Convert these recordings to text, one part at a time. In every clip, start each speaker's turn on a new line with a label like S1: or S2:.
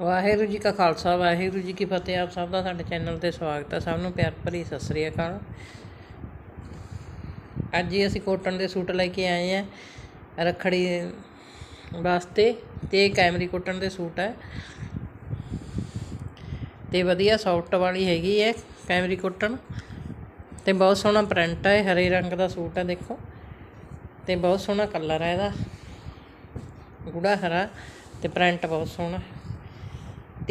S1: ਵਾਹਿਗੁਰੂ ਜੀ ਕਾ ਖਾਲਸਾ, ਵਾਹਿਗੁਰੂ ਜੀ ਕੀ ਫਤਿਹ। ਆਪ ਸਭ ਦਾ ਸਾਡੇ ਚੈਨਲ ਤੇ ਸਵਾਗਤ ਹੈ ਸਭ ਨੂੰ ਪਿਆਰ ਭਰੀ ਸਤਿ ਸ੍ਰੀ ਅਕਾਲ। ਅੱਜ ਹੀ ਅਸੀਂ ਕੋਟਨ ਦੇ ਸੂਟ ਲੈ ਕੇ ਆਏ ਆ ਰੱਖੜੀ ਵਾਸਤੇ ਤੇ ਕੈਮਰੀ ਕੋਟਨ ਦੇ ਸੂਟ ਹੈ ਤੇ ਵਧੀਆ ਸੌਫਟ ਵਾਲੀ ਹੈਗੀ ਹੈ ਕੈਮਰੀ ਕੋਟਨ। ਤੇ ਬਹੁਤ ਸੋਹਣਾ ਪ੍ਰਿੰਟ ਹੈ ਹਰੇ ਰੰਗ ਦਾ ਸੂਟ ਹੈ ਦੇਖੋ। ਤੇ ਬਹੁਤ ਸੋਹਣਾ ਕਲਰ ਹੈ ਇਹਦਾ। ਗੂੜਾ ਹਰਾ ਤੇ ਪ੍ਰਿੰਟ ਬਹੁਤ ਸੋਹਣਾ।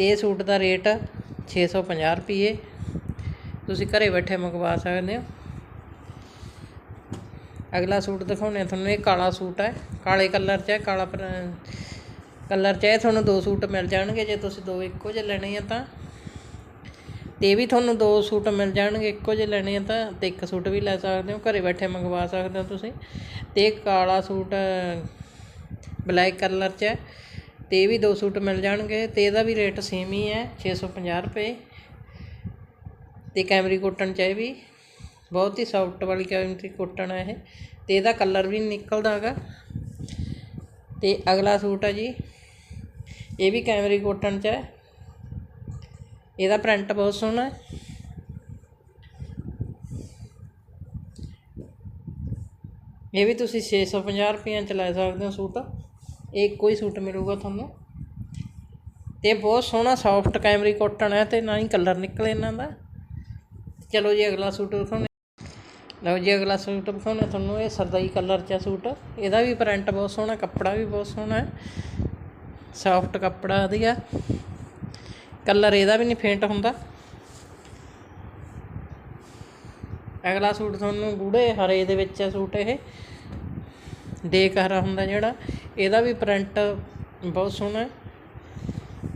S1: ਤੇ ਇਹ ਸੂਟ ਦਾ ਰੇਟ 650 ਰੁਪਏ ਤੁਸੀਂ ਘਰੇ ਬੈਠੇ ਮੰਗਵਾ ਸਕਦੇ ਹੋ। ਅਗਲਾ ਸੂਟ ਦਿਖਾਉਣੇ ਤੁਹਾਨੂੰ, ਇਹ ਕਾਲਾ ਸੂਟ ਹੈ। ਕਾਲੇ ਕਲਰ 'ਚ ਹੈ, ਕਾਲਾ ਕਲਰ 'ਚ ਹੈ। ਤੁਹਾਨੂੰ ਦੋ ਸੂਟ ਮਿਲ ਜਾਣਗੇ, ਜੇ ਤੁਸੀਂ ਦੋ ਇੱਕੋ ਜਿਹੇ ਲੈਣੇ ਆ ਤਾਂ। ਤੇ ਵੀ ਤੁਹਾਨੂੰ ਦੋ ਸੂਟ ਮਿਲ ਜਾਣਗੇ, ਇੱਕੋ ਜਿਹੇ ਲੈਣੇ ਆ ਤਾਂ ਤੇ ਇੱਕ ਸੂਟ ਵੀ ਲੈ ਸਕਦੇ ਹੋ। ਘਰੇ ਬੈਠੇ ਮੰਗਵਾ ਸਕਦੇ ਹੋ ਤੁਸੀਂ। ਤੇ ਕਾਲਾ ਸੂਟ ਬਲੈਕ ਕਲਰ 'ਚ ਹੈ। ਤੇ ਇਹ ਵੀ ਦੋ ਸੂਟ ਮਿਲ ਜਾਣਗੇ ਤੇ ਇਹਦਾ ਵੀ ਰੇਟ ਸੇਮ ਹੀ ਹੈ 650 ਰੁਪਏ। ਤੇ ਕੈਮਰੀ ਕੋਟਨ 'ਚ ਇਹ ਵੀ ਬਹੁਤ ਹੀ ਸੌਫਟ ਵਾਲੀ ਕੈਮਰੀ ਕੋਟਨ ਹੈ ਇਹ। ਤੇ ਇਹਦਾ ਕਲਰ ਵੀ ਨਿਕਲਦਾ ਹੈਗਾ। ਤੇ ਅਗਲਾ ਸੂਟ ਹੈ ਜੀ, ਇਹ ਵੀ ਕੈਮਰੀ ਕੋਟਨ 'ਚ ਹੈ। ਇਹਦਾ ਪ੍ਰਿੰਟ ਬਹੁਤ ਸੋਹਣਾ ਹੈ। ਇਹ ਵੀ ਤੁਸੀਂ 650 ਰੁਪਏ ਚ ਲੈ ਸਕਦੇ ਹੋ ਸੂਟ। ਇਹ ਇੱਕੋ ਹੀ ਸੂਟ ਮਿਲੂਗਾ ਤੁਹਾਨੂੰ ਤੇ ਬਹੁਤ ਸੋਹਣਾ ਸੌਫਟ ਕੈਮਰੀ ਕੋਟਨ ਹੈ ਤੇ ਨਾ ਹੀ ਕਲਰ ਨਿਕਲੇ ਇਹਨਾਂ ਦਾ ਚਲੋ ਜੀ ਅਗਲਾ ਸੂਟ ਦਿਖਾਉਂਦੇ ਲਓ ਜੀ ਅਗਲਾ ਸੂਟ ਦਿਖਾਉਂਦੇ ਤੁਹਾਨੂੰ ਇਹ ਸਰਦਾਈ ਕਲਰ 'ਚ ਆ ਸੂਟ ਇਹਦਾ ਵੀ ਪ੍ਰਿੰਟ ਬਹੁਤ ਸੋਹਣਾ ਕੱਪੜਾ ਵੀ ਬਹੁਤ ਸੋਹਣਾ ਹੈ ਸੌਫਟ ਕੱਪੜਾ ਵਧੀਆ ਕਲਰ ਇਹਦਾ ਵੀ ਨਹੀਂ ਫੇਂਟ ਹੁੰਦਾ ਅਗਲਾ ਸੂਟ ਤੁਹਾਨੂੰ ਗੂੜੇ ਹਰੇ ਦੇ ਵਿੱਚ ਹੈ ਸੂਟ ਇਹ ਦੇਕ ਹਰਾ ਹੁੰਦਾ ਜਿਹੜਾ ਇਹਦਾ ਵੀ ਪ੍ਰਿੰਟ ਬਹੁਤ ਸੋਹਣਾ ਹੈ।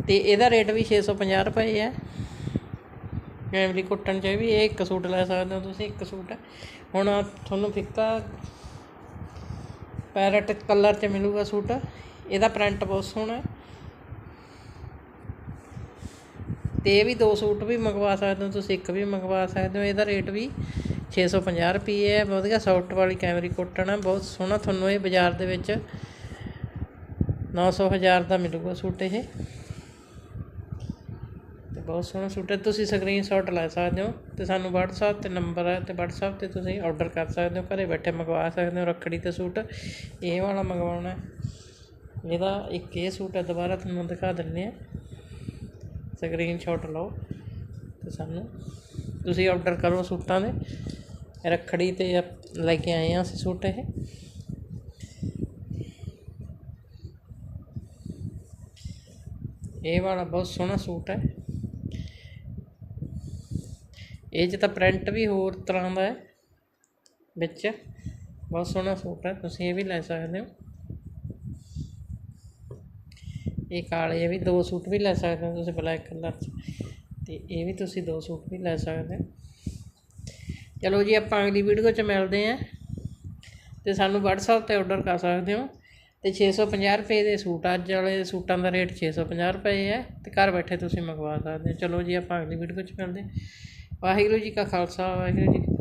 S1: ਤੇ ਇਹਦਾ ਰੇਟ ਵੀ 650 ਰੁਪਏ ਹੈ ਫੈਮਲੀ ਕੁੱਟਣ ਚ ਵੀ, ਇਹ ਇੱਕ ਸੂਟ ਲੈ ਸਕਦੇ ਹੋ ਤੁਸੀਂ, ਇੱਕ ਸੂਟ ਹੁਣ ਤੁਹਾਨੂੰ ਫਿੱਕਾ ਪੈਰਟ ਕਲਰ ਚ ਮਿਲੂਗਾ ਸੂਟ। ਇਹਦਾ ਪ੍ਰਿੰਟ ਬਹੁਤ ਸੋਹਣਾ ਹੈ। ਤੇ ਇਹ ਵੀ ਦੋ ਸੂਟ ਵੀ ਮੰਗਵਾ ਸਕਦੇ ਹੋ ਤੁਸੀਂ, ਇੱਕ ਵੀ ਮੰਗਵਾ ਸਕਦੇ ਹੋ। ਇਹਦਾ ਰੇਟ ਵੀ 650 ਰੁਪਏ ਹੈ। ਵਧੀਆ ਸੌਫਟ ਵਾਲੀ ਕੈਮਰੀ ਕੋਟਨ ਹੈ ਬਹੁਤ ਸੋਹਣਾ। ਤੁਹਾਨੂੰ ਇਹ ਬਾਜ਼ਾਰ ਦੇ ਵਿੱਚ 900 ਹਜ਼ਾਰ ਦਾ ਮਿਲੂਗਾ ਸੂਟ ਇਹ। ਤੇ ਬਹੁਤ ਸੋਹਣਾ ਸੂਟ ਹੈ। ਤੁਸੀਂ ਸਕਰੀਨਸ਼ਾਟ ਲੈ ਸਕਦੇ ਹੋ ਤੇ ਸਾਨੂੰ WhatsApp ਤੇ ਨੰਬਰ ਹੈ ਤੇ WhatsApp ਤੇ ਤੁਸੀਂ ਆਰਡਰ ਕਰ ਸਕਦੇ ਹੋ। ਘਰੇ ਬੈਠੇ ਮੰਗਵਾ ਸਕਦੇ ਹੋ ਰੱਖੜੀ ਤੇ ਸੂਟ। ਇਹ ਵਾਲਾ ਮੰਗਵਾਉਣਾ ਹੈ। ਇਹਦਾ ਇੱਕ ਇਹ ਸੂਟ ਹੈ, ਦੁਬਾਰਾ ਤੁਹਾਨੂੰ ਦਿਖਾ ਦਿੰਨੇ ਆ ਸਕਰੀਨਸ਼ਾਟ ਲਓ ਤੇ ਸਾਨੂੰ ਤੁਸੀਂ ਆਰਡਰ ਕਰੋ ਸੂਟਾਂ ਦੇ। ਰੱਖੜੀ ਤੇ ਲੈ ਕੇ ਆਏ ਆ ਅਸੀਂ ਸੂਟ ਇਹ। ਇਹ ਵਾਲਾ ਬਹੁਤ ਸੋਹਣਾ ਸੂਟ ਹੈ। ਇਹ 'ਚ ਤਾਂ ਪ੍ਰਿੰਟ ਵੀ ਹੋਰ ਤਰ੍ਹਾਂ ਦਾ ਹੈ। ਵਿੱਚ ਬਹੁਤ ਸੋਹਣਾ ਸੂਟ ਹੈ, ਤੁਸੀਂ ਇਹ ਵੀ ਲੈ ਸਕਦੇ ਹੋ। ਇਹ ਕਾਲੇ ਵੀ ਦੋ ਸੂਟ ਵੀ ਲੈ ਸਕਦੇ ਹੋ ਤੁਸੀਂ ਬਲੈਕ ਕਲਰ 'ਚ। ਤੇ ਇਹ ਵੀ ਤੁਸੀਂ ਦੋ ਸੂਟ ਵੀ ਲੈ ਸਕਦੇ ਹੋ। ਚਲੋ ਜੀ, ਆਪਾਂ ਅਗਲੀ ਵੀਡੀਓ 'ਚ ਮਿਲਦੇ ਆਂ ਤੇ ਸਾਨੂੰ WhatsApp ਤੇ ਆਰਡਰ ਕਰ ਸਕਦੇ ਹੋ। ਅਤੇ ਛੇ ਸੌ ਪੰਜਾਹ ਰੁਪਏ ਦੇ ਸੂਟ ਅੱਜ ਵਾਲੇ ਸੂਟਾਂ ਦਾ ਰੇਟ 650 ਰੁਪਏ ਹੈ ਅਤੇ ਘਰ ਬੈਠੇ ਤੁਸੀਂ ਮੰਗਵਾ ਸਕਦੇ ਹੋ ਚਲੋ ਜੀ, ਆਪਾਂ ਅਗਲੀ ਵੀਡੀਓ 'ਚ ਮਿਲਦੇ ਹਾਂ। ਵਾਹਿਗੁਰੂ ਜੀ ਕਾ ਖਾਲਸਾ, ਵਾਹਿਗੁਰੂ ਜੀ